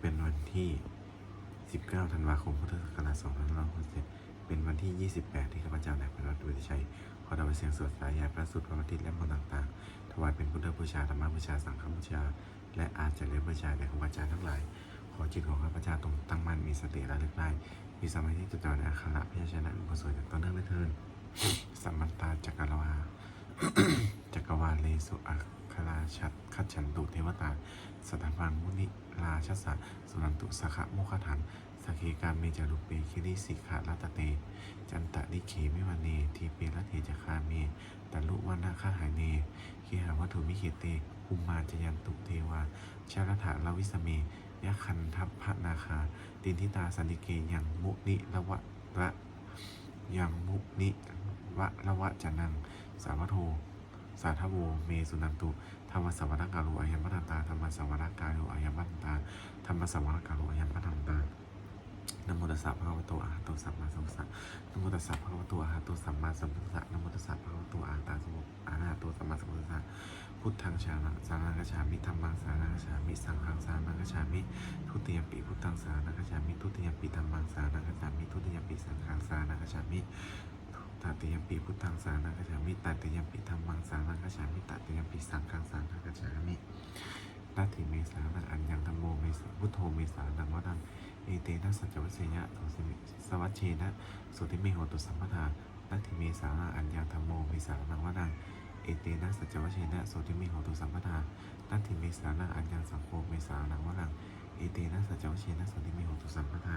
เป็นวันที่ 19 ธันวาคม พุทธศักราช2567เป็นวันที่ 28 ที่ข้าพเจ้านายพระรัตน์วิทิชัย ขอถวายเสียงสวดสายยาพระสุดพระอาทิตย์และมนต์ต่างๆ ถวายเป็นพุทธบูชาธรรมบูชา สังฆบูชา และอาจจะเรียบูชาแด่ครูบาอาจารย์ทั้งหลาย ขอจิตของข้าพเจ้าตรงตั้งมั่น มีสติระลึกได้ มีสมาธิจดจ่อในอาคาระพยาชนะอุปสมบทต่อเนื่องเลยเทินสัมมันตาจักรวาจักรวาเลสุอัคราชัดคัจฉันตุเทวตาสถาบันมุนิ ราชสะสุนันตุสขะโมคถันสกเคการเมจารุเปคิริสิกขาลัตเต จันตะนิเขมิวันเนทีเปรเทจคาเมตลุวันาคาหายเนขีหาวัตถุมิเขเตอุมาจยันตุเทวาชาลถาลวิสเมยคันทัพพระนาคา ตินทิตาสันติเกยังมุนิละวะระยังมุนิวะละวะจานังสาวโท สาทโวเมสุนันตุธรรมสวรกาโลอายัมปันตาธรรมสวรกาโลอายัมปันตาธรรมสวรกาโลอายัมปันตานโมตัสสะภะคะวะโตอะระหะโตสัมมาสัมพุทธัสสะนโมตัสสะภะคะวะโตอะระหะโตสัมมาสัมพุทธัสสะนโมตัสสะภะคะวะโตอะระหะโตอะระหะโตสัมมาสัมพุทธัสสะพุทธังชานะสานังกัจฉามิธัมมังสานังกัจฉามิสังฆังสานังกัจฉามิทุติยมปิพุทธังสานังกัจฉามิทุติยมปิธัมมังสานังกัจฉามิทุติยมปิสังฆังสานังกัจฉามิ ตติยมปีพุทธังสานังกัจฉามิตัติยมปีธรรมังสานังกัจฉามิตัติยมปีสังฆังสานังกัจฉามินาทิเมสานังอัญญังธรรมโมเมสพุทโธเมสานังวะดังเอเตนะสัจวัชยะโสสิมิสวัชเชนะโสติเมโหตุสัมปทานาทิเมสานังอัญญังธรรมโมเมสานังวะดังเอเตนะสัจวัชเชนะโสติเมโหตุสัมปทานาทิเมสานังอัญญังสังโฆเมสานังวะดังเอเตนะสัจวัชเชนะโสติเมโหตุสัมปทา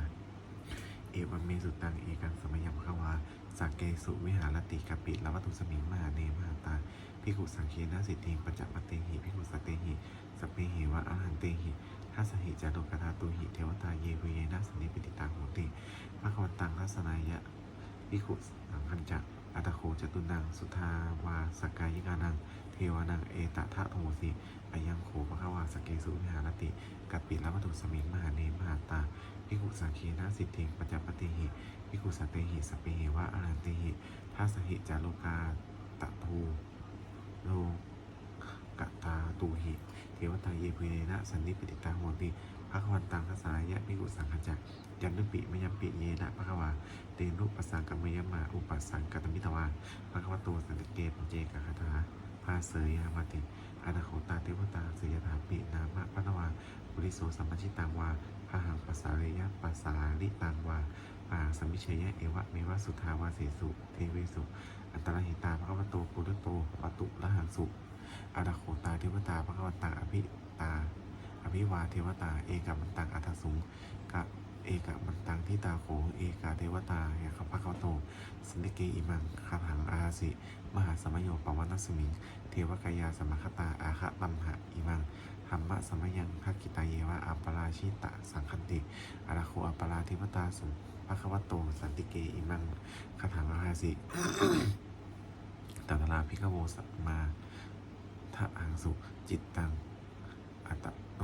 เอวัมเมสุตังเอกังสมยัมขวาสักเกสุวิหารติกปิลวัตุสมิงมหาเนมหาตาพิกุสังเคนะสิทธิปัจจปเตหิพิกุสเตหิสเปหิวะอาหันเตหิทัสหิจารุกตาตุหิเทวตาเยเวเยนะสนิปิติตังโหติภควันตังทัสนายะพิกุสังคัญจักอัตโคจตุนังสุทาวาสกายิกานัง เทวานังเอตทะโทสิอายังโขภควาสเกสุวิหารติกปิลวัตุสมิงมหาเนมหาตา พิกุสังคีนาสิทธิงปัจจปติหิพิกุสัตเตหิสเปหิวะอรันติหิทัสหิจารุกาตะทูโลกะตาตูหิเทวตาเยเพเนนะสันนิปิติตาโหติภะควันตังทัสายะพิกุสังขจักจันนุปิมยัมปิเยนะภะควาเตนุปสังกัมมยมาอุปสังกตมิตวาภะควะโตสันติเกปเจกะคาถาภาเสยามาติอนาโคตาเทวตาเสยถาปินามะปะนวาบริโสสัมปชิตังวา พาหังปัสสาเรยะปัสสาลิตังวาปาสัมมิเชยะเอวะเมวะสุทาวาเสสุ เทเวสุ อันตรหิตาพระกวโตปุรุโตปตุละหังสุอาราโคตาเทวตาพระกวตาอภิตา อภิวาเทวตา เอกมันตังอัตสุงกะเอกมันตังทิตาโขเอกาเทวตายาพระกวโตสนิเกอิมังคาถังอาสิ มหาสมโยปวัตนสมิง เทวกายาสมคตาอาคะตัมหะอิมัง ธรรมะสมยังภกิตาเยวะอัปปราชิตะสังคันติอาราโคอัปปราธิปตาสุภควโตสันติเกอิมังคาถามาหาสิตัตลาพิกโวสัมมาทะอังสุ จิตตัง อัตตโน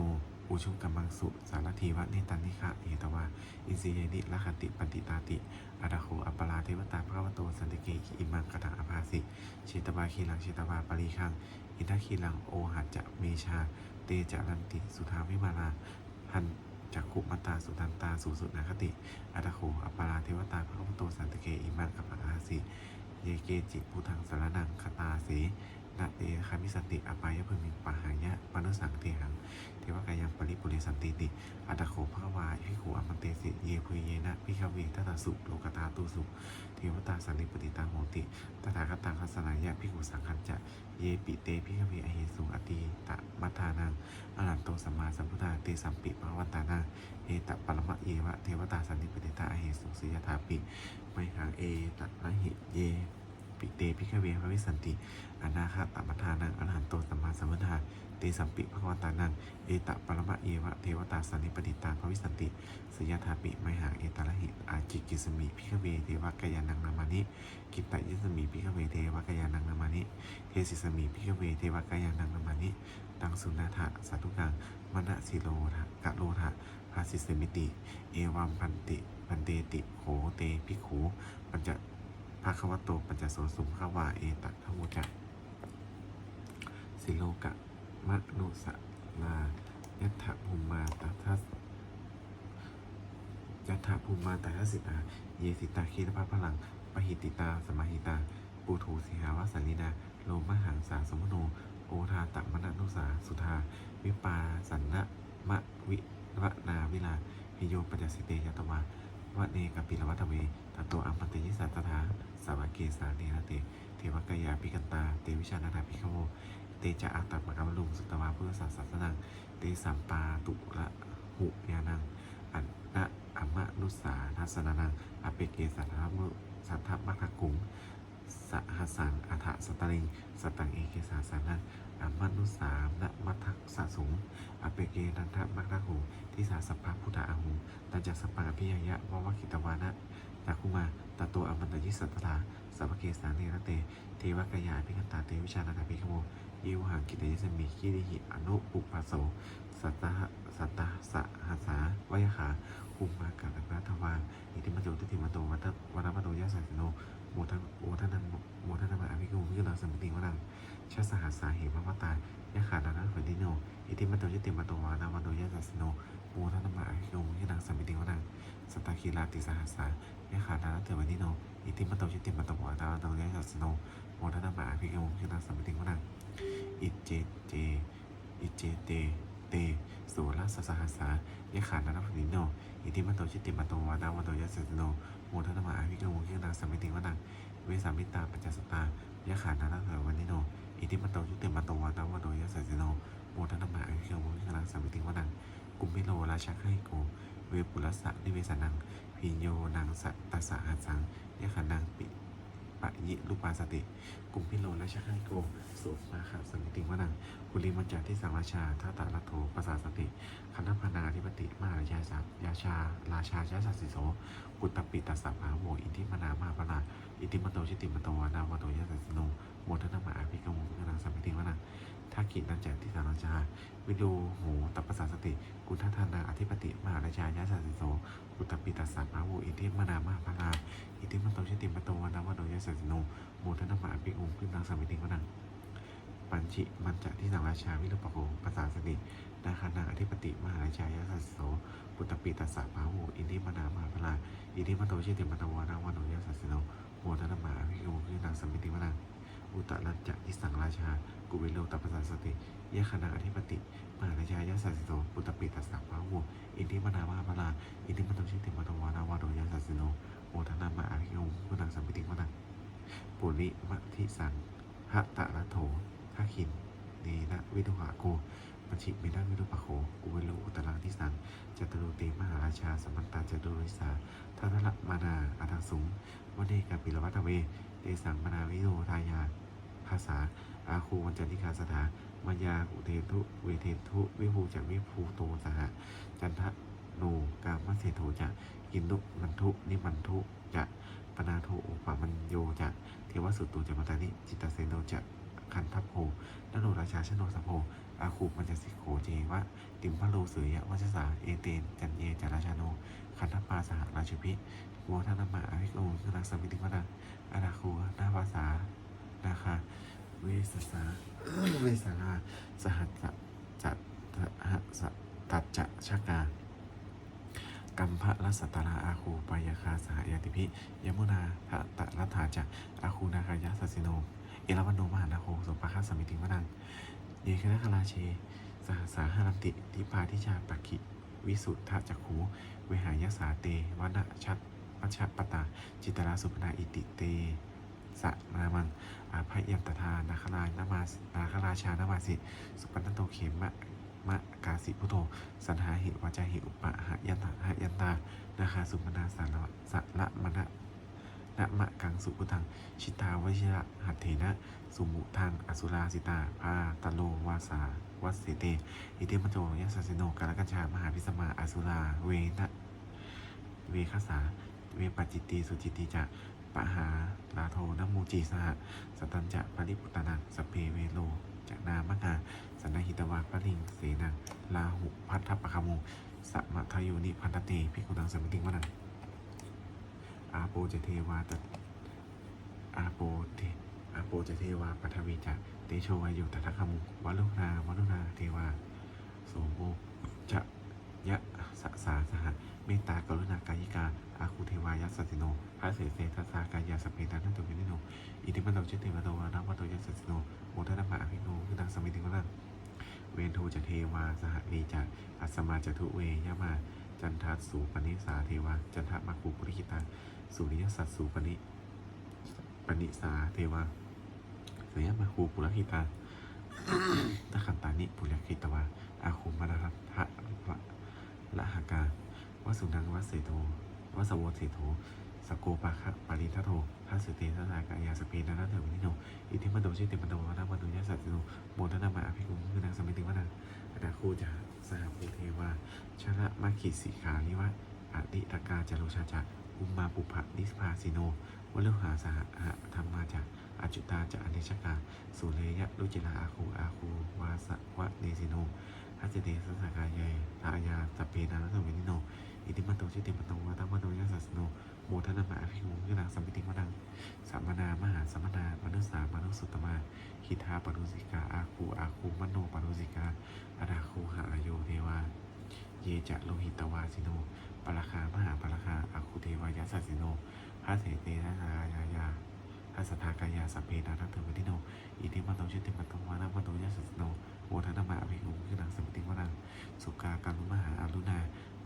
อุชุกัมมังสุ สารทีวะเนตันนิคะเอตวา อินสียนิละคติปันติตาติอาราโคอัปปราเทวตาพระวโตสันติเกอิมังคาถาอภาสิชิตวาคีลังชิตวาปริคัง อินทคีลังโอหัจจะเมชา เตจารันติ สุทาวิมาลาหันจักขุมตตาสุตันตาสุสุนาคติอัตโขอัปปาราเทวตาพระพุทโตสันตเกอิมังกัปปะอาสิเยเกจิพุทังสารนังคตาสี นาเตคามิสันติอปายะพึงมิงปะหายะปนุสังเทหังเทวกายังปริปุเรสันติติอัตโขภควาพิโขอมันเตสิเยพุเยนะพิคเวทัตตาสุโลกตาตุสุเทวตาสันนิปติตาโหติตถาคตังคัสนายะพิกุสังคัญจะเยปิเตพิคเวอเหสุอติตะมัทานังอรันโตสัมมาสัมพุทธาเตสัมปิภวันตานังเอตะปรมะเยวะเทวตาสันนิปติตาอเหสุสิยธาปิไมหังเอตะนะหิเยปิเตพิคเวภวิสันติ อนาคาตมัทานังอรหันโตสัมมาสัมพุทธาเตสัมปิภวัตานัง เอตะปรมะเยวะเทวตาสันนิปติตาภวิสันติสยธาปิไมหังเอตะละหิอาจิกิสมิพิคเวเทวกายานังนามานิกิตตยิสมีพิขเวเทวกายานังนามานิเทสิสมีพิขเวเทวกายานังนามานิตังสุนาถะสาธุกังมณสิโลทะกะโลทะภาสิสมิติ เอวัมพันติปันเตติโขเตพิขูปัญจภาควโตปัญจโสสุภาวาเอตัทวุจัก สิโลกะมะนุสะลายัตถภูมาตัทัสยัตถะภูมิมาตาทสิตา เยสิตาคีรภาพลังปหิติตา สมาหิตา ปูถูสิหาวาสันนินาโลมหังสาสมโน โอทาตมณนุสา สุธา วิปาสันนะมะวิวนาวิลาพิโยปัจจสิเตยตวาวะเนกปิลวัตเวตโตอัมปติยิสัตถาสาวกเกสาเนรเต เทวกายาปิกันตา เตวิชานาถาภิกขโม เตจะอัตตมกรรมลุงสุตวาเพื่อศาสสนังเตสัมปาตุระหุยานังอันนะอัมมะนุสาทัสนานังอเปเกสัทธมุสัทธมัคคกุงสหัสังอัฏฐสตริงสตังเอเกสาสานังอัมมะนุสามนะมัทธสะสุงอเปเกนันทมัคคกุงทิสาสปะพุทธาอาหุตัญจักสปังอภิยยะววคิตวานะนาคุมาตโตอมันตยิสัตตาสัพพเกสาเนรเต เทวกายาภิกันตาเตวิชานาถาภิกขโม ยวหังกิตยสมิคิริหิอนุปุปัสโสสัตตะสัตตะสะหัสาวายขาคุมมากับพระทวารอิติมโตติติมโตวัตวัตมโตยะสัสโนโมทันโมทันันโมทันนามาอภิกุมวิลังสมิติวรังชาสหัสาเหมะวตายะขาดานะฝันดิโนอิติมโตติติมโตวานามโตยะสัสโนโมทันนามาอภิกุมวิลังสมิติวรังสตตคีลาติสหัสสา ยะขาดานะเทวันดิโนอิติมโตติติมโตวานามโตยะสัสสิโนโมทันนามาอภิกุมวิลังสมิติวรังอิเจเจอิเจเตเตสุรสสหัสสายะขานานาฟิโนอิติมันโตชิติมันโตวาดาวันโตยะสัสโนโมทันมาอาภิกโมขินาสมิติวนังเวสามิตาปัจจสตายะขานานาเถวันนิโนอิติมันโตชิติมันโตวาดาวันโตยะสัสโนโมทันมาอาภิกโมขินาสมิติวนังกุมพิโลราชาไคโก เวปุรสะนิเวสนัง พิโยนังสัตตสหัสังยะขานังปิปะยิรูปาสติกุมพิโลราชาไคโกสุมาขาสมิติวนังกุลิมัญจาที่สังราชาท่าตาลัทโทภาษาสติคณะพนาธิปติมหาราชาสัยาชา ราชาชาสัสสิโสกุตปิตัสสะภาโวอินทิมนามาปนาอิติมโตชิติมโตวานาวโตยะสัสสิโนโมทนามาอาภิกมุขนังสัมมิติว นังทักขินันจาที่สังราชา วิโดโหตัปปสาสติ กุทัทานาอธิปติ มหาราชายาสัสสิโสกุตปิตัสสะภาโวอินทิมนามาปนาอิติมโตชิติมโตวานาวโตยะสัสสิโนโมทนามาอาภิกมุขนังสัมมิติวนังปัญชิมันจะที่สังราชาวิรุปโกภาษาสตินาคานาอธิปติ มหาราชายาสัสโสปุตตปิตัสสะภาโวอินทิมนามาพลาอินทิมโตชิติมตวานาวานโนยาสัสโนโมทนามาอภิโยคือนางสมมิติวนัง อุตรัญจะที่สังราชา กุเวโลตัปปสาสติยะคณาอธิปติมหาราชายาสัสโสปุตตปิตัสสะภาโวอินทิมนามาพลาอินทิมโตชิติมตวานาวาโนยาสัสโนโมทนามาอภิโยคือนางสัมมิติวนังปุริมะทิสังหะตะระโถทักขินเนนะวิทุหะโกปัญชิเมนะวิรุปะโคกุเวโลอุตรังที่สังจตุโรเตมหาราชาสมันตาจตุโรวิสาทานละมานาอาทังสุง วเนกาปิลวัตเวเตสังมนาวิโรทายา ภาษา อาคูวันจันทิคาสถามายาอุเทนทุเวเทนทุวิภูจักวิภูโตสหจันทะโนกามเสโทจะกินทุมันทุนิมันทุจะปนาโทอุปามันโยจะเทวสุตุจะมาตานิจิตตเสโนจะคันทัพโพนโรราชาชโนสโพอาคูปัญจสิโขเจวะติมพะโลเสือยะวัชสาเอเตนจันเยจาราชาโนคันทัพปาสหราชพิ โมทนามาอภิโกคือนักสมิติวนาอาราคูนาภาษานาคาเวสสาเวสาราสหัสสะจัตหะสตัจจะชากากัมพะรัสตตาราอาคูปายาคาสหายาติพิยมุนาทะตะรัฐาจะอาคูนาคายะสัสสิโน เอราวันโนมหานาโคสมปะคาสมิติวนังเยคณะคราเชสหสาหารันติทิพาทิชาปักขิวิสุทธะจักขูเวหายสาเตวนะชัด ปัชชปตา จิตราสุปนาอิติเตสะนามังอาภัยยัมตทานาครานามานาคราชานามาสิ สุปันตโตเขมะมะกาสิพุโตสันหาหิวาจาหิอุปะหะยันตหะยันตานาคาสุปนาสารวะสะละมณะนะมะกังสุพุทัง ชิตาวชิระหัตเถนะ สุมุทัง อสุราสิตาพาตโลวาสาวัสเสเต อิเตมโจยัสสสิโนกาลกัญชามหาพิสมา อสุรา เวนะ เวคสา เวปจิตีสุจิติจะปะหาลาโทนมูจีสหสตัญจะปริปุตนังสเปเวโลจะนามกาสันหิตวาปริงเสนังลาหุพัทธปะคามุสมมทายุนิพันตเตพิกุตังสมิติงวนังอาโปเจเทวาตอาโปเทอาโปเจเทวาปัทวีจะเตโชวายุตถะคามุวัลุนาวลุนาเทวาโสโมจะยะสสาสห เมตตากรุณากายิกาอาคูเทวายัสสิโนพระเสเสทัสสากายาสพเพนันตุวินิโนอิติมันโตเจติมันโตวานะมันโตยัสสิโนโมทนามาอภิโนคือดังสมิติวนังเวนโทจะเทวาสหเนจะอัสมาจะทุเวยะมาจันทัสสูปนิสาเทวาจันทมาคูปุริกิตังสุริยสัตสูปนิปนิสาเทวาสุริยมาคูปุริกิตังตะขันตานิปุริกิตวาอาคุมารัตถะวะละหากา วสุนังวะเสโทวสโวเสโทสโกปะคะปาริทัโททัสสเตทัสากายาสเปนานาเถวินิโนอิทิมันโดชิติมันโดวนามันโดยัสสติโนโมทนามาอภิกุมคือนางสมิติวนาอนาคูจาสหภูเทวาชนะมาคิสิขานิวะอดิตกาจารุชาจะอุมมาปุภะนิสพาสิโนวลุหาสหะธรรมาจะอจุตาจะอเนชกาสุเลยะรุจิลาอาคูอาคูวาสวะเนสิโน ทัสสเตทัสสากายาทายาสเปนานาเถวินิโน อิติมันโตชิติมันโตวนามันโดยัสสโนโมทนามาอภิกุมคือนางสัมปิติวนังสัมมนามหาสัมมนามนุสสามนุสสุตตมาคิทาปรุสิกาอาคูอาคูมโนปรุสิกาอาดาคูหะโยเทวา เยจะโลหิตวาสิโนปราคามหาปราคาอาคูเทวายาสัสสิโนพระเสเตนะสายายาพระสทากายาสัพเพนาทัตเถวินิโนอิติมันโตชิติมันโตวานามันโตยาสัสสโน โมทนามาอภิกุมคือนางสมิติวนังสุกาการุมหาอารุณา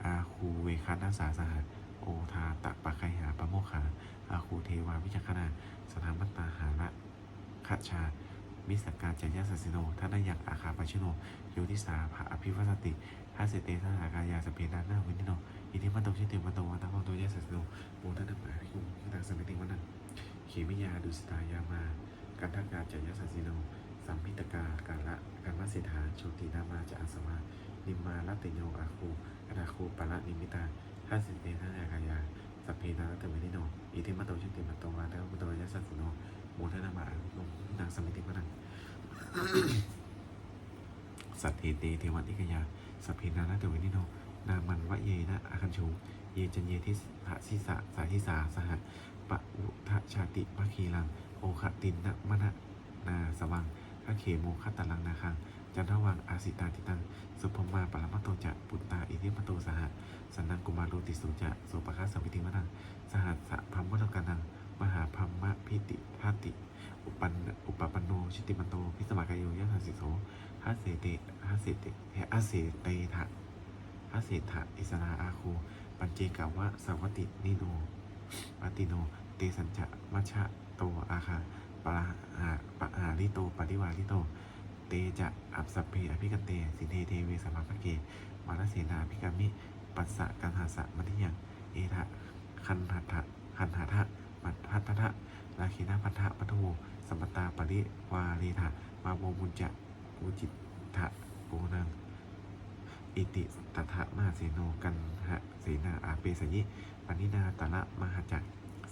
อาคูเวคันาสาสหะโอทาตะปะไคหาปะโมขาอาคูเทวาวิจักขณาสถามัตตาหาระคัจชามิสกกาจายาสสิโนท่านายังอาคาปชิโนโยทิสาภะอภิวัสติทาเสเตทาสากายาสเปนานาวินิโนอิทิมันโตชิติมันโตวันตะวันโตยาสสิโนโมทันตมาภิกุมทังสมิติวันนันเขมิยาดุสตายามากันทักกาจายาสสิโน สัมพิตกาการละกันมัสสิทธาโชตินามาจะอาสวานิมมาลติโยอาคูอนาคูปะละนิมิตาทาเสเตทาสากายาสัพเพนารัตเวินิโนอิทิมัตโตชิติมัตโตวานะมุตโตยัสสสิโนโมทนามาลงนางสมิติมนังสัตเทเตเทวันติกยาสัพเพนารัตเตวินิโน นามันวะเยนะอาคันชูเยจันเยทิสะสิสะสาทิสาสหัสปะอุทะชาติภคีลัง โอคตินนะมะนะนาสวัง คะเขโมคะตะลังนาคัง จันทวังอาสิตาติตัง สุภมาปรมัตโตจะ ปุตตา อิทิมโตสหะสันนังกุมารโลติสุจะโสปะคะสัมพิติมนัง สหัสสะพัมวัตกานัง มหาพัมมะพิติทาติ อุปันอุปปันโน ชิติมันโต พิสมากายโยยะสัสสิโสฮัสเสเตฮัสเสเตฮัสเสเตทะฮัสเสทะอิสราอาคูปัญเจกาวะสวัตินิโนปติโน เตสัญจะมัชชะโตอาคา ปะหาปะหาลิโตปฏิวาลิโต เตจะอับสัพเพอภิกเต สินเทเทเวสมาภเกมารเสนาภิกามิปัสสะกันหาสะมัทิยังเอทะคันหัตถะคันหาทะมัทพัทธะราคีนาพัทธะปัทโวสัมปตาปริวาเรทะมาโมมุญจะปูจิตทะโกนังอิติตถะมาเสโนกันหะเสนาอาเปสยิปณินาตละมหาจัก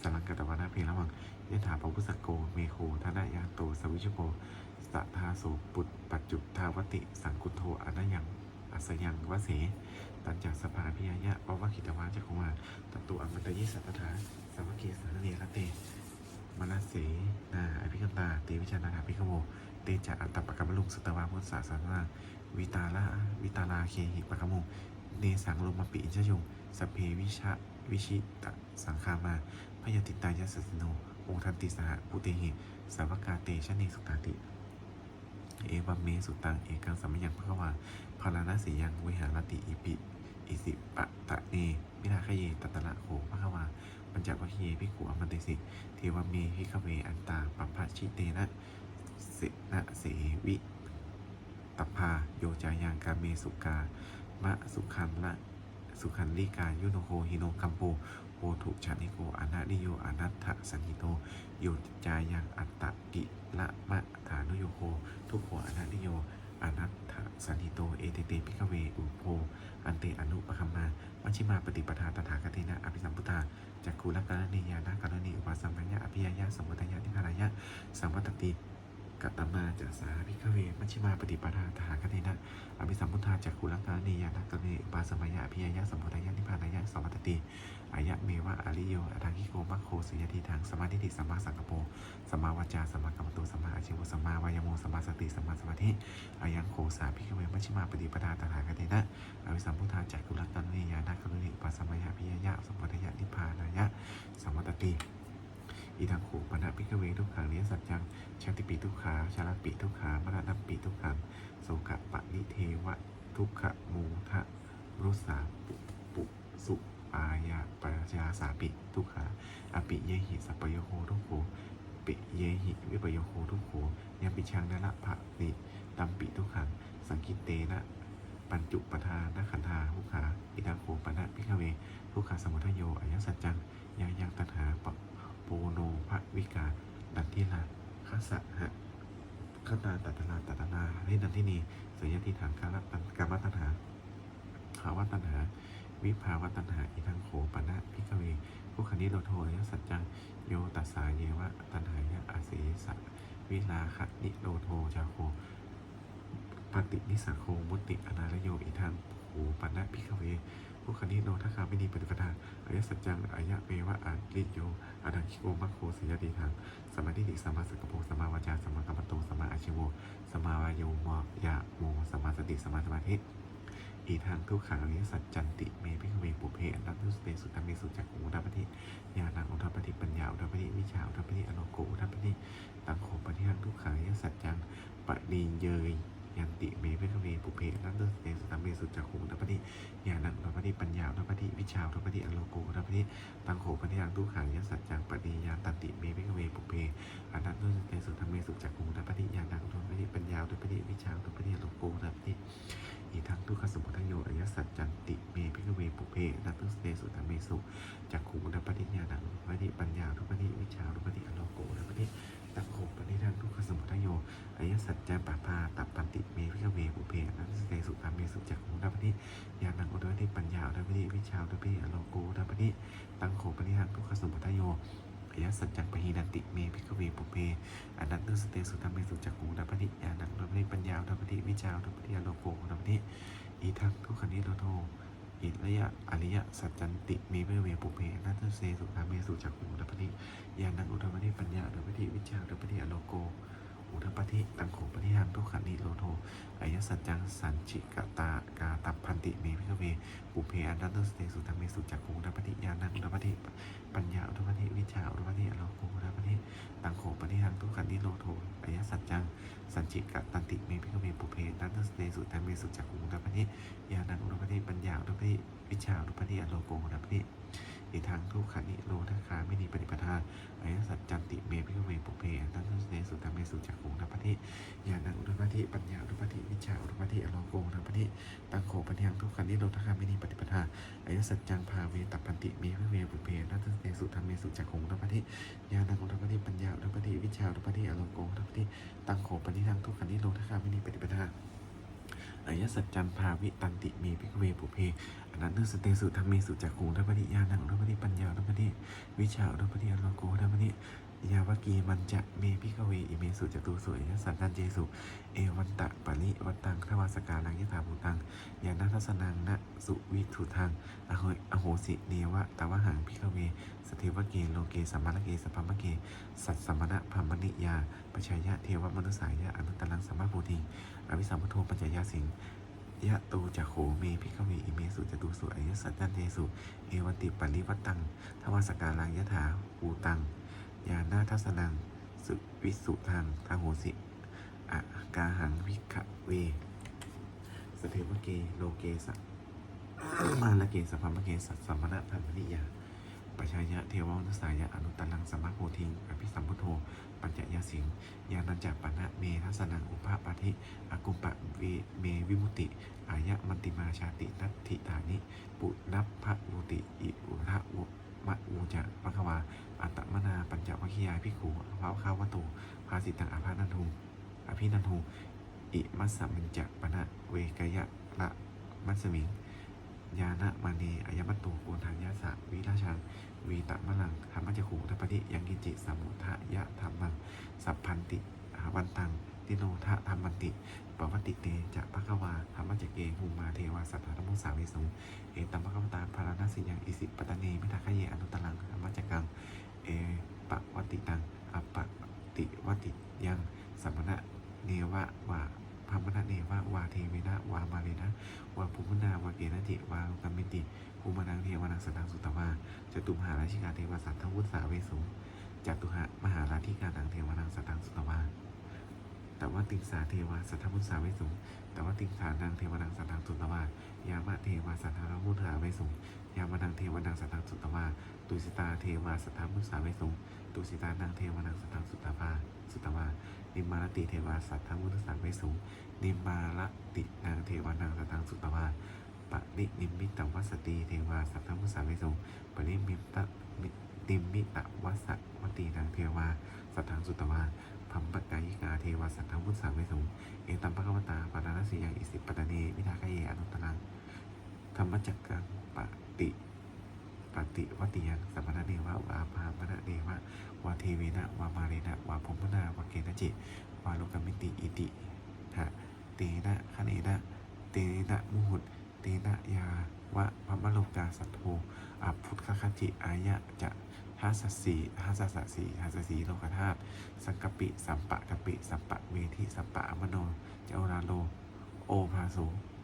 สลังกตวนาเพระวังยถาปพุสโก เมโคธนายาโต สวิชโปสัทาโสปุตปัจจุทาวติ สังคุโทอนายังอัสยังวเส ตันจากสภาพิยายะปวะคิตวาจักรวาตตุอัมตยิสัพพทาสวัคเกสารเนรเตมนัสเสนาอภิกันตาเตวิชานาถาภิกโมเตจะอัตตปะกรรมลุงสตวาพุทธศาสนาวิตาลาวิตาลาเคหิปะกโมเนสังลมปิอินชยงสเพวิชะ วิชิตสังคามาพยติตายสสสิโนโอทันติสหปุเตหิสาวกาเตชะเนสุตาติ เอวัมเมสุตัง เอกังสัมยังพระวาพาราณสียังวิหารติอิปิอิสิปะตะเนมินาคเยตตะละโขพระวาปัญจวัคคีย์พิกขุอมันเตสิเทวเมหิคเวอันตาปัปพะชิเตนะเสนะเสวิตพาโยจายังกาเมสุกามะสุขันละ สุขันลิกายุโนโคฮิโนคัมโปโพถุชานิโกอนันิโยอนัตถสันิโตโยจายังอัตตกิละมะฐานุโยโค ทุกขออนันิโยอนัตถสันิโต เอเตเตพิกเว อุโพ อันเตอนุปคัมมามัชิมาปฏิปทาตถาคตินะอภิสัมพุทาจักขุลกรณียานะกรณีอุปสัมปัญญาอภิยายะสมุทัยะนิพพานายะสัมปตติ กัตตมาจัสสาพิฆเว มัชฌิมาปฏิปทาทหารคตินะอภิสัมพุทธาจักขุลังกาเนยานักกเนอุปาสมายะพิยายะสมพุทธายะนิพพานายะสมวัตติอายะเมวะอริโยอทังคิโกมัคโคสุยติทางสมาธิติสัมมาสังกปรสัมมาวจาสัมมากัมมันโตสัมมาอาชีวสัมมาวายโมสัมมาสติสัมมาสมาธิอายังโคสาพิฆเว มัชฌิมาปฏิปทาตถาคตินะอภิสัมพุทธาจักขุลังกาเนยานักกเนอุปาสมายะพิยายะสมพุทธายะนิพพานายะสมวัตติ อีทังขูปนะพิกเวทุกขังเนี้สัจจังชาติปีทุกขาชาลปิทุกขามรณะปีทุกขังโสกะปะนิเทวะทุกขมูทะรุสาปุปุสุปายาปยาสาปิทุกขาอปิเยหิสัปโยโหทุกโขปิเยหิวิปโยโหทุกโขยามปิชังนละภะนิตัมปิทุกขังสังกิเตนะปัญจุปทานขันธาทุกขาอีทังขูปนะพิกเวทุกขาสมุทโยอายสัจจังยายังตัณหาปะ โปโนภวิกาดันทิลาคัสสะหะขตาตัตนาตัตนาให้นันทินีสยติฐานกาลตันกามตัณหาภาวะตัณหา วิภาวะตัณหา อิทังโขปนะพิกเวผู้คณิโลโทยสัจจังโยตัสสาเยวะตัณหายะอาเสสะวิลาคะนิโลโทจาโคปฏินิสังโคมุติอนาลโยอิทังโขปนะพิกเวผู้คณิโนทัคาไม่นีปฏิปทาอายสัจจังอายะเววะอาลิโย อาดังคิโกมัคโคสยติทางสมาธิติสัมมาสังกปสัมมาวาจาสัมมากัมมันโตสัมมาอาชิโวสัมมาวายโยมยะโมสัมมาสติสัมมาสมาธิอีทางทุกขังอริยสัจจันติเมพิกเวปุเพอนัตตุสเตสุตตมเมสุจักขุอุทัปปฏิญาณังอุทัปปฏิปัญญาอุทัปปฏิวิชาอุทัปปฏิอโลโกอุทัปปฏิตังโขปฏิหังทุกขังอริยสัจจังปะนีเยย ยันติเมพิกเวปุเพนัตตุสเตสุตมเมสุจักขุอุทัปปฏิญาณังอุทปฏิปัญญาอุทปฏิวิชาอุทปฏิอโลโกอุทปฏิตังโขปฏิยังทุขังยัสสัจจังปฏิญาตันติเมพิกเวปุเพอนันตุสเตสุธรรมเมสุจักขุอุทปฏิญาณังอุทปฏิปัญญาอุทปฏิวิชาอุทปฏิอโลโกอุทปฏิอีทั้งทุกขสมุทัยโยอยัสสัจจันติเมพิกเวปุเพนันตุสเตสุธรรมเมสุจักขุอุทปฏิญาณังอุทปฏิปัญญาอุทปฏิวิชาอุทปฏิอโลโกอุทปฏิ ตังโขปฏิทังทุกขสมุทัยโยอายสัจจังปะพาตัปปันติเมพิกเวปุเพนัสเตสุธรรมเมสุจักขุอุทปฏิญาณังอุดรธิปัญญาอุดรธิวิชาอุดรธิอโลโกอุดรธิตังโขปนิหังทุกขสมุทัยโยอายสัจจังปะหีนันติเมพิกเวปุเพอนันตุสเตสุธรรมเมสุจักขุอุดรธิญาณังอุดรธิปัญญาอุดรธิวิชาอุดรธิอโลโกอุดรธิอีทังทุกขนิโรโท อิระยะอริยะสัจจันติเมพิกเวปุเพนัตุสเซสุขาเมสุจักขุอุตปฏิยานังอุดรธิปัญญาอุดรธิวิชาอุดรธิอโลโก อุทปฏิตังโขปนิหังทุกขันติโรโทอายสัจจังสันจิกตากาตับพันติเมพิกเวปุเพอันดันตุสเตสุธรรมเมสุจักขุอุปฏิญาณังอุปฏิปัญญาอุทปฏิวิชาอุทปฏิอโลโกอุทปฏิตังโขปฏิหังทุกขันนิโรโทอายสัจจังสันจิกตันติเมพิกเวปุเพอันดันตุสเตสุธรรมเมสุจักขุอุปฏิญาณังอุทปฏิปัญญาอุทปฏิวิชาอุทปฏิอโลโกอุทปฏิ อีทางทุกขันนิโรธคาไม่นีปฏิปทาอายสัจจันติเมพิกเวปุเพอันดันตุสเตสุธรรมเมสุจักขุอุปฏิญาณังอุทปฏิปัญญาอุทปฏิวิชาอุทปฏิอโลโกอุทปฏิตังโขปฏิยังทุกขันนิโรธคามินีปฏิปทาอายสัจจังพาเวตัปันติเมพิเวปุเพนัตเตสุธรรมเมสุจักขงอุทปฏิญาณังอุทปฏิปัญญาอุทปฏิวิชาอุทปฏิอโลโกอุทปฏิตังโขปฏิยังทุกขันนิโรธคามินีปฏิปทา อายสัจจันภาวิตันติเมพิกเวปุเพอนันตุสเตสุธรรมเมสุจักขุงทัปฏิญาณังอุทปฏิปัญญาอุทปฏิวิชาอุทปฏิอโลโกอุทปฏิ ยาวกีมันจะเมพิกเวอิเมสุจตุสุเอยสันตันเจสุ เอวันตะปะริวัตตังทวาสการังยถาภูตังยานาทัสนังนะสุวิถุทังอโหอโหสิเนวะตวะหังพิกเวสเทวเกโลเกสัมมาลเกสัพพมะเก สัตสมณะพัมมณิยาปชายะเทวมนุสายะอนุตตรังสัมมาภูติงอวิสัมพุทโธปัญจยาสิงยะตูจักโขเมพิกเวอิเมสุจตุสุอายสัจจันเทสุ เอวันติปะริวัตตังทวาสการังยถาภูตัง ยานาทัสนัง สุวิสุทางทาโหสิอะกาหังวิขะเว สเทวเกโลเกสะมาลเกสะพัมมเกสัสสัมมณะพันมณิยาปชายะเทวานุสายะอนุตตังสัมมาโพธิงอภิสัมพุทโธ ปัญจยสิงยานันจักปะนะเมทัสนังอุปาปาธิอากุมปะเวเมวิมุติ อายะมันติมาชาตินัตถิฐานิ ปุนัพพะวุติ อิปุระวุ มะวูจะปะคะวา อัตตมนา ปัญจวัคคียาภิกขุภาวคาวตุภาสิตังอาภานันทุอภินันทุอิมัสสมิญจะปนะเวกยะละมัสมิงยานะมานีอายมัตโตโกทายาสะวิราชังวีตะมะลังธรรมจักขุทัปปฏิยังกิจิสมุทะยะธรรมังสัพพันติหาวันตัง ติปวติเตจะภะคะวาธรรมจักเกหุมาเทวาสัทธาธรรมุสาวิสุงเอตัมภะคะวตาภารณสิยังอิสิปตเนมิทาคเยอนุตตรังธรรมจักกังเอปะวติตังอปะติวติยังสัมมณะเนวะวาพามณะเนวะวาเทเวนะวามาเลนะวาภูมินาวาเกนะจิวาลกัมมิติภูมานังเทวานังสัตังสุตวาจตุมหาราชิกาเทวาสัทธวุสาเวสุงจตุหะมหาราธิกานังเทวานังสัตังสุตวา แต่ว่าติงสาเทวาสัทธมุสสาไว้สูงแต่ว่าติงสานังเทวนังสัทธังสุตตวายามะเทวาสัทธามุสาไว้สูงยามะนังเทวนังสัทธังสุตตวาตุสิตาเทวาสัทธามุสาไว้สูงตุสิตานังเทวนังสัทธังสุตตวาสุตตวานิมมารติเทวาสัทธามุสาไว้สูงนิมมารตินางเทวนังสัทธังสุตตวาปะนินิมิตวัสติเทวาสัทธามุสาไว้สูงปะนิมิตะนิมิตวัสวตีนางเทวาสัทธังสุตตวา พัมปกายิกาเทวสัทธวุฒสาวิสุงเอตัมปะกวตาปานาสียังอิสิปตตเนวิทาคเยอนุตตรังธรรมจักกังปฏิปฏิวัติยังสัมมณเนวะวาพามณเนวะวาเทเวนะวามาเรนะวาพมนาวาเกนะจิวาโลกมิติอิติหะเตนะคเนนะเตนะมุหุตเตนะยาวะพมโลกาสัตโธอพุทธคติอายะจะ ทัสสสีทัสสะสีทัสสสีโลกธาตุสังกปิ สัมปะกปิ สัมปะเมธิสัมปะอมโนเจาราโล โอภาโส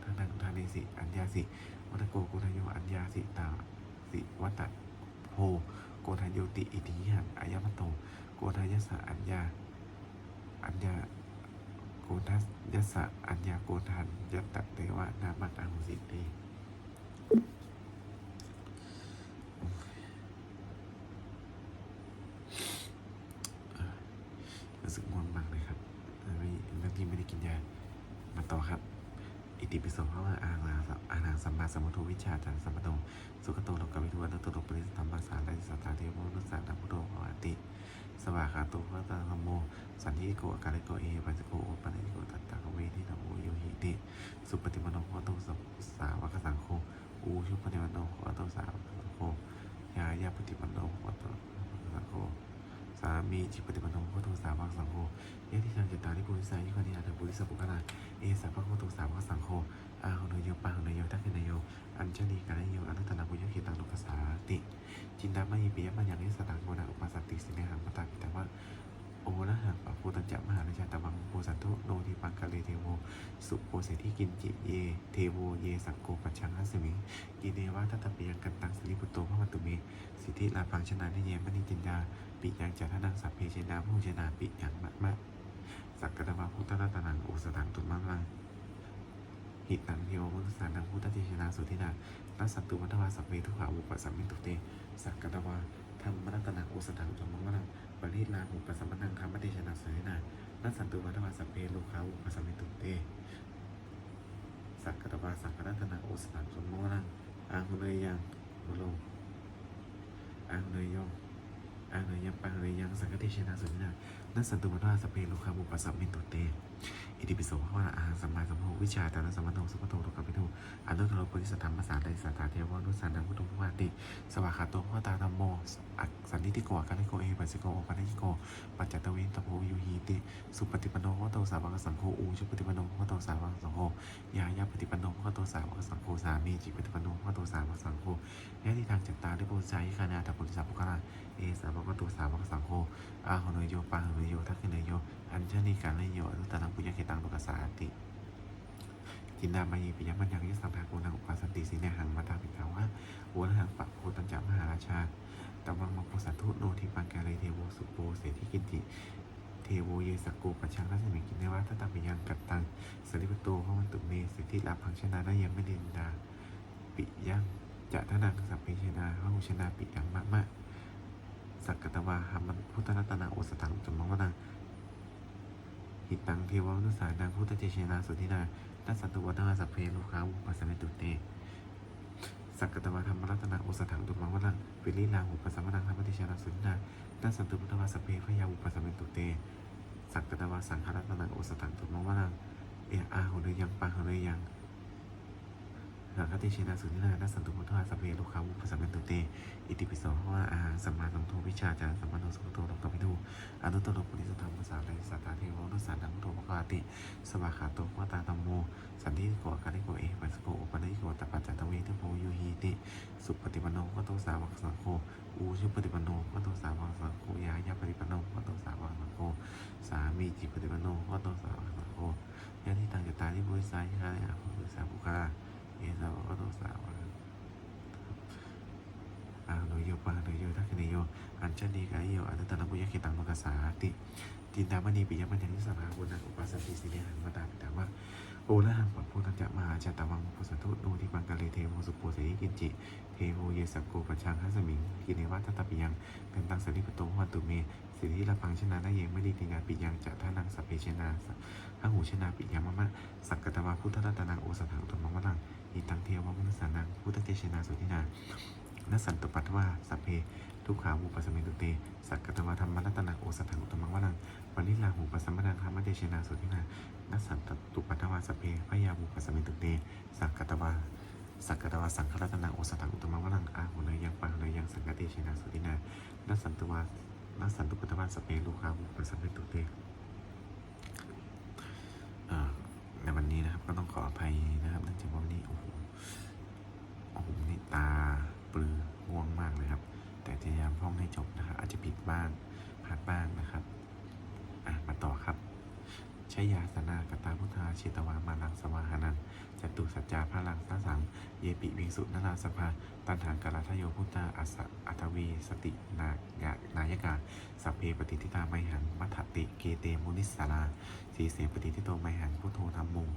ทานังทานิสิอัญญาสิวัตโกโกทายโยอัญญาสิตาสิวัตโพโกทายโยติอิทิหังอายมัตโตโกทายสะอัญญาอัญญาโกทัสยสะอัญญาโกทันยัตตะเตวะนามัตอาหุสิเตรู้สึกง่วงมากเลยครับไม่เมื่อกี้ไม่ได้กินยา มาต่อครับ อิปิโสพระว่าอาลาอาลาสัมมาสัมพุทธวิชาจารสัมปโนสุขโตโลกวิทูอนุตตโลปริสธรรมภาษาไลสัตตาเทโวนุสสานัพุทโธภวติ สวากขาโตพระตาธรรมโม สันทิโกอาการิโกเอปัสโกโอปันิโกตัตตะกเวทินะโมโยหิติ สุปฏิมโนโคโตสสาวกสังโฆอูชุปฏิมโนโคโตสาวกสังโฆยายาปฏิมโนโคโตสังโฆ สามีจิปฏิปันโนโคโตสาวกสังโฆเยะทิทางจิตตาริปุริสายุคณิยาถปุริสปุกนาเอสาพพะโคโตสาวกสังโฆอาหุนโยปาหุนโยทักขินโย อัญชลีกาลโยอนุตตรบุญโยขิตังลุกสาติ จินดามหิปิยมัญญังนิสตังโมนาอุปัสติสิเนหังปตาปิตาวะ โอละหังปะโพตัญจะมหาราชาตวังโพสันโตโนทิปังกะเลเทโวสุโปเสธิกินจิเย เทโวเยสังโกปัจฉังหัสมิงกิเนวะทัตตปิยังกันตังสิริปุตโตพระวันตุเมสิทธิลาพังชนะนิเยมณีจินดาปิยังจัทนังสัพเพเชนาผู้ชนะปิยังมะมะสักกะตวะพุทธรัตนังโอสถังตุมังลังหิตังเทวมุตสานังพุทธเทชนาสุทินานัสสันตุวัฏวาสัพเพทุกขาอุปสัมมิตุเตสักกะตวะธรรมรัตนังโอสถังตุมังลัง ปริลาหุปสัมมนังธรรมติชนะสุทินานัสสันตุวัฏวาสเพโลกาอุปสัมมิตุเต สักกตวาสังฆรัตนาโอสถังตุมังลังอังเนยยังโมโลอังเนยยงอังเนยยังปังเลยยังสังกติชนะสุนินานัสสันตุวัฏวาสเพโลคาอุปัสสัมมิตุเต อิติปิโสภะวะอาสัมมาสัมพุทธวิชาตานะสัมมาโนสุปโตโลกปิโนอนุตตรโปริสัตธรรมภาษาไตสัตตาเทวานุสันนังพุทโธภวาติสวากขาโตพระตาธรรมโมอักสันนิติโกอาการิโกเอปัสสิโกโอปันิโกปัจจตเวนตโพยุหีติสุปฏิปันโนพระโตสาวกสังโฆอูชุปฏิปันโนพระโตสาวกสังโฆยายาปฏิปันโนพระโตสาวกสังโฆสามีจิปฏิปันโนพระโตสาวกสังโฆยะทิทางจัตตาริปุจายิคานาตปุริสัพพุคลาเอสาวกโตสาวกสังโฆอาหุเนโยปาหุเนโยทักขิเนโย อัญชลีการนโยอนุตตรังปุญญเกตังโลกสาติจินดามายีปิยมัญญังยสังภาโกนังอุปาสันติสีเนหังมาตาปิกาวะโวละหังปะโพตัญจามหาราชาตวังมะโพสัตถุโนทิปังกาเลเทโวสุโปเสธิกินติเทโวเยสกโกปัจฉังราชมิกินเนวะทัตตาปิยังกัตตังสริปโตพระวันตุเมสิทธิลาพังชนะนายังไม่ดินดาปิยังจะทนังสัพเพชนาพระหุชนาปิยังมะมะสักกตวาหามันพุทธรัตนาโอสถังจมมวนัง หิตังเทวานุสานังพุทธเจเชนาสุทินาตัสสันตุวัฏสัพเพลูกค้าอุปสัมมิตุเตสักกตวาธรรมรัตนาโอสถังตุมังวลังวิริลาหุปสัมมนังธรรมติชนาสุทินาตัสสันตุวัฏวาสัพเพพยาอุปสัมมิตุเตสักกตวาสังฆรัตนาโอสถังตุมังวลังเออาหุเนยังปังหุเนยัง สังคติเชนะสุนินานัสันตุพุทธาสพเพโลกาวุปสัมเมตุเต อิติปิโสภะว่าอาสัมมาสัมพุทโธวิชาจารสัมมาโนสุขโตลงตพิทูอนุตตรปุริสธรรมภาษาไทยสัตตาเทวนุสานังพุทธภควาติ สวาขาโตภวตาตัมโม สันติโกอาการิโกเอปัสสโกอุปนิโกตปัจจตเวทโพยุหีติ สุปฏิปันโนภควโตสาวกสังโฆอูชุปฏิปันโนภควโตสาวกสังโฆยายาปฏิปันโนภควโตสาวกสังโฆสามีจิปฏิปันโนภควโตสาวกสังโฆยะทิตังจตาริบุริสายะยะภุริสาภุคา เอสากโตสาวกอาโนโยปาโนโยทักขเนโยอัญชลีกายโยอันตตนะปุยคิตังมกสาติจินตามณีปิยมัญญัติสภาบุญนังอุปาสติสิเนหันมาตาปิตาว่าโอละหังปัพพุทธจะมาจตวังปุสตุโนทิปังกะเลเทโวสุโปเสยกินจิ เทโวเยสกโกปชังหัสมิงกิเนวัตตะปิยังเป็นตังสริปโตวันตุเม สิริละพังชนะนาเยไม่ดีตินาปิยังจะท่านังสัพเพชนาพหูชนาปิยามะมะสักกตวาพุทธรัตนังโอสถังตุมังวะลังอิตังเทวมนุสานังพุทธเจชนาสุทินานัสสันตุปัตวาสัพเพทุกขาวุปสมิตุเต สักกตวาธรรมรัตนาโอสถังอุตมังวะลังวันนิลาหูปัสัมมนังธรรมเดชนาสุทินานัสสันตุปัตวาสัพเพพยาวุปสมิตุเต สักกตวาสักกตวาสังฆรัตนาโอสถังอุตมังวะลังอาหุเนยยังปังเนยยังสังฆเดชนาสุทินานัสสันตุวา นัสสันตุปัตวาสัพเพลูกขาวุปสมิตุเตในวันนี้นะครับก็ต้องขออภัยนะครับเนื่องจากว่าวันนี้โอ้โหโอ้โหนี่ตาปลือง่วงมากเลยครับ แต่พยายามท่องให้จบนะครับอาจจะผิดบ้างพลาดบ้างนะครับ อะมาต่อครับ ชยาสนากตาพุทธาเชตวามาลังสวาหานันจตุสัจจาพระลังสสัง เยปิวิงสุนาราสภา ตันหางกาลทโยพุทธาอัสอัตวีสตินายานายกาสัพเพปฏิทิตาไมหังมัทติเกเตมุนิสสาราสีเสปฏิทิโตไมหังพุทโธธรรมมุง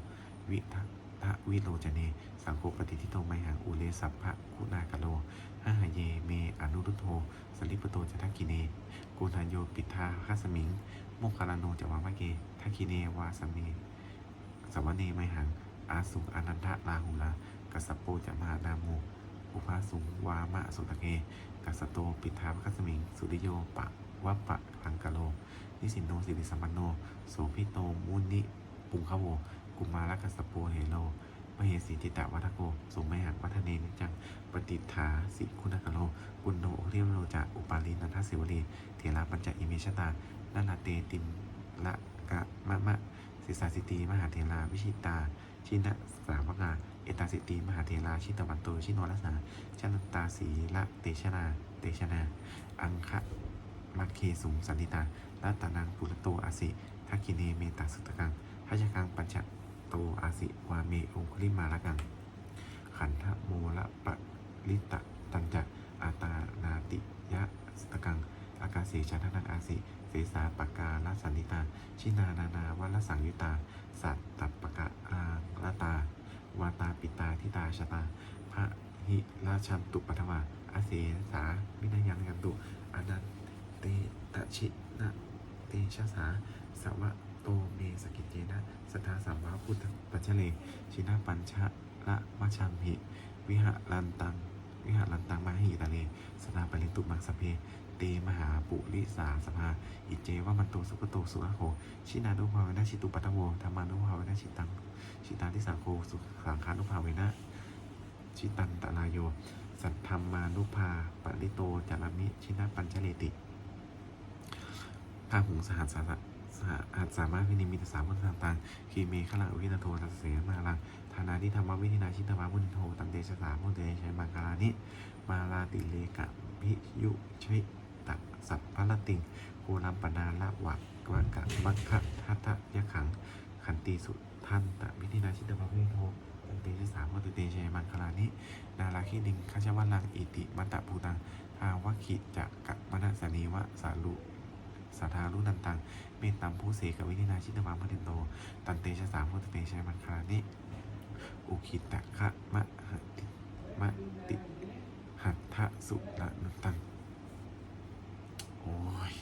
วิทั ทะวิโลจเน สังโฆปฏิทิโตไมหังอุเลสัพพะคุณากะโลหะหเยเมอนุรุโธสลิปโตจะทักกิเนกุณาโยปิทาคัสมิงโมคคารโนจะวามะเกทักกิเนวาสเมสวเนไมหังอาสุงอนันทะลาหุลากัสสปโปจะมานาโมอุภาสุงวามะสุตะเกกัสสโตปิทาคัสมิง สุริโยปะวัปปะลังกะโลนิสินโนสิริสัมปันโนโสพิโตมุนิปุงคโว กุมารกัสปโปเฮโลมเหสีติตะวัฒโกสุไมหังวัฒเนนิจังปฏิฐาสิคุณกะโลปุณโนโอเรียมโลจะอุปาลีนันทสิวลีเถระปัญจอิเมชตานานาเตติมละกะมะมะศิสาสิตีมหาเถราวิชิตา ชินะสาวกาเอตาสิตีมหาเถราชิตวันโตชิโนรัสนาชันตาสีละเตชนา เตชนา อังคะมัคเคสุงสันติตาลัตตานังปุรโตอาสิทักกิเนเมตาสุตกังทัชกังปัญจ โตอาสิวาเมองคุลิมาละกังขันธโมละปะลิตะตันจะอาตานาติยะสตกัง อากาเสชาทนังอาสิเสสาปกาลสันนิตา ชินานานาวัลสังยุตา สัตตปกะอาลตาวาตาปิตาทิตาชะตา พระหิราชันตุปัทวาอาเสสาวินายังกันตุอนันเตตชินะเตชะสาสวะ โตเมสกิจเจนะสทาสัมวาพุทธปัจเจเลชินาปัญชะละวะชังหิวิหารันตัง วิหารันตังมาหิตาเลสนาปริตุมังสเพ เตมหาปุริสาสภา อิเจวะมันโตสุขโตสุขโขชินานุภาเวนะชิตุปัตโวธรรมานุภาเวนะชิตัง ชิตาทิสังโฆสุขังคานุภาเวนะชิตันตลายโย สัทธรรมานุภาปริโตจารมิ ชินาปัญจเลติพาหุงสหัสสะ สหัสามารถวินิมิตสามพุทธต่างๆคีเมฆลังวินาโทตัสเสมาลังธานาทิธรรมวิธินาชิตวามุนโทตันเดชะสามุเตชัยมังคลานิมาลาติเลกะพิยุชิตะสัพพะละติงโคลัมปนาละวะกวกะมัคคะทัตตะยะขัง ขันติสุทันตะวิธินาชิตวามุนิโทตันเดชะสามุเตชัยมังคลานินาราคิดิงขจวัลลังอิติมัตตะภูตังทาวะขิจักกะมนัสสนีวะสารุ สัทธารุนันตัง เมตตามผู้เสกวินินาชิตมังพเนโต ตันเตชะสามพุทเตชัยมันคานิอุคิตะคะมะหติมะติหัตถสุระนันตัง โอ้ย